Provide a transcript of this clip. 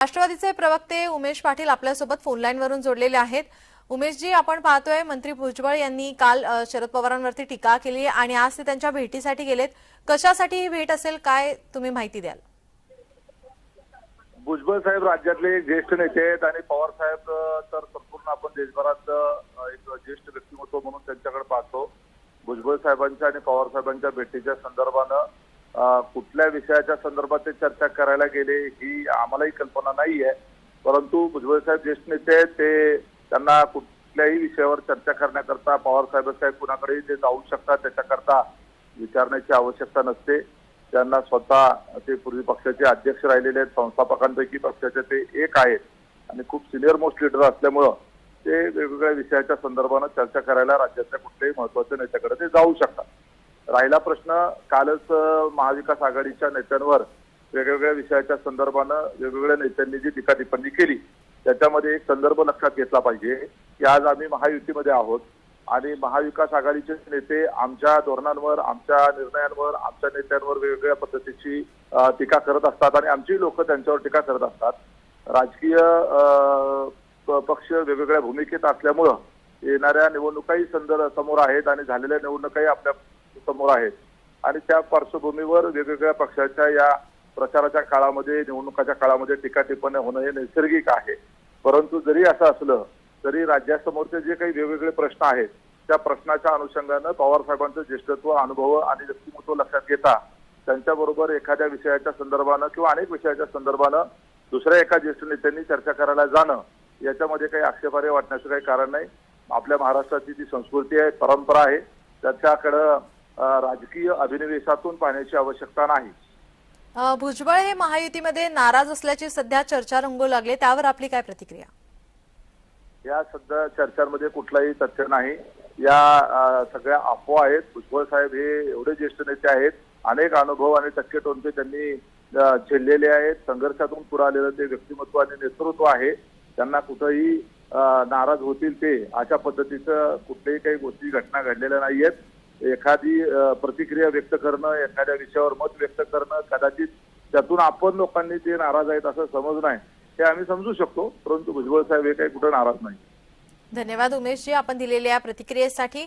राष्ट्रवादीचे प्रवक्ते उमेश पाटील आपल्यासोबत फोनलाईनवरून जोडलेले आहेत. उमेशजी आपण पाहतोय मंत्री भुजबळ यांनी काल शरद पवारांवरती टीका केली आणि आज ते त्यांच्या भेटीसाठी गेलेत. कशासाठी ही भेट असेल? काय तुम्ही माहिती द्याल? भुजबळ साहेब राज्यातले ज्येष्ठ नेते आहेत आणि पवार साहेब तर संपूर्ण आपण देशभरात एक ज्येष्ठ व्यक्तिमत्व म्हणून त्यांच्याकडे पाहतो. भुजबळ साहेबांच्या आणि पवार साहेबांच्या भेटीच्या संदर्भानं कुठल्या विषयाच्या संदर्भात ते चर्चा करायला गेले ही आम्हालाही कल्पना नाही आहे परंतु भुजबळ साहेब ज्येष्ठ नेते आहेत ते त्यांना कुठल्याही विषयावर चर्चा करण्याकरता पवार साहेब साहेब कुणाकडे ते जाऊ शकतात त्याच्याकरता विचारण्याची आवश्यकता नसते. त्यांना स्वतः ते पूर्वी पक्षाचे अध्यक्ष राहिलेले आहेत संस्थापकांपैकी पक्षाचे ते एक आहेत. आणि खूप सिनियर मोस्ट लीडर असल्यामुळं ते वेगवेगळ्या विषयाच्या संदर्भानं चर्चा करायला राज्यातल्या कुठल्याही महत्त्वाच्या नेत्याकडे ते जाऊ शकतात. राहिला प्रश्न कालच महाविकास आघाडीच्या नेत्यांवर वेगवेगळ्या विषयाच्या संदर्भानं वेगवेगळ्या नेत्यांनी जी टीका टिप्पणी केली त्याच्यामध्ये एक संदर्भ लक्षात घेतला पाहिजे. की आज आम्ही महायुतीमध्ये आहोत आणि महाविकास आघाडीचे नेते आमच्या धोरणांवर आमच्या निर्णयांवर आमच्या नेत्यांवर वेगवेगळ्या पद्धतीची टीका करत असतात आणि आमची लोक त्यांच्यावर टीका करत असतात. राजकीय प- पक्ष वेगवेगळ्या भूमिकेत असल्यामुळं येणाऱ्या निवडणुकाही संदर्भ समोर आहेत आणि झालेल्या निवडणुकाही आपल्या समोर आहेत आणि त्या पार्श्वभूमीवर वेगवेगळ्या पक्षाच्या या प्रचाराच्या काळामध्ये निवडणुकाच्या काळामध्ये टीका होणं हे नैसर्गिक आहे. परंतु जरी असं असलं तरी राज्यासमोरचे जे काही वेगवेगळे प्रश्न आहेत त्या प्रश्नाच्या अनुषंगानं पवार साहेबांचं ज्येष्ठत्व अनुभव आणि व्यक्तिमत्व लक्षात घेता त्यांच्याबरोबर एखाद्या विषयाच्या संदर्भानं किंवा अनेक विषयाच्या संदर्भानं दुसऱ्या एका ज्येष्ठ नेत्यांनी चर्चा करायला जाणं याच्यामध्ये काही आक्षेपार्ह वाटण्याचं काही कारण नाही. आपल्या महाराष्ट्राची जी संस्कृती आहे परंपरा आहे त्याच्याकडं राजकीय अभिनिवेशातून पाहण्याची आवश्यकता नाही. भुजबळ हे महायुतीमध्ये नाराज असल्याची सध्या चर्चा रंगू लागले. त्यावर आपली काय प्रतिक्रिया? या सध्या चर्चांमध्ये कुठलाही तथ्य नाही. या सगळ्या अफवा आहेत. भुजबळ साहेब हे एवढे ज्येष्ठ नेते आहेत. अनेक अनुभव आणि टक्के टोनके त्यांनी झेललेले आहेत. संघर्षातून पुढे आलेलं ते व्यक्तिमत्व आणि नेतृत्व आहे त्यांना कुठंही नाराज होतील ते अशा पद्धतीचं कुठल्याही काही गोष्टी घटना घडलेल्या नाहीयेत. एखादी प्रतिक्रिया व्यक्त करणं एखाद्या विषयावर मत व्यक्त करणं कदाचित त्यातून आपण लोकांनी ते नाराज आहेत असं समज आहे हे आम्ही समजू शकतो परंतु भुजबळ साहेब हे काही कुठं नाराज नाही. धन्यवाद उमेशजी आपण दिलेल्या प्रतिक्रियेसाठी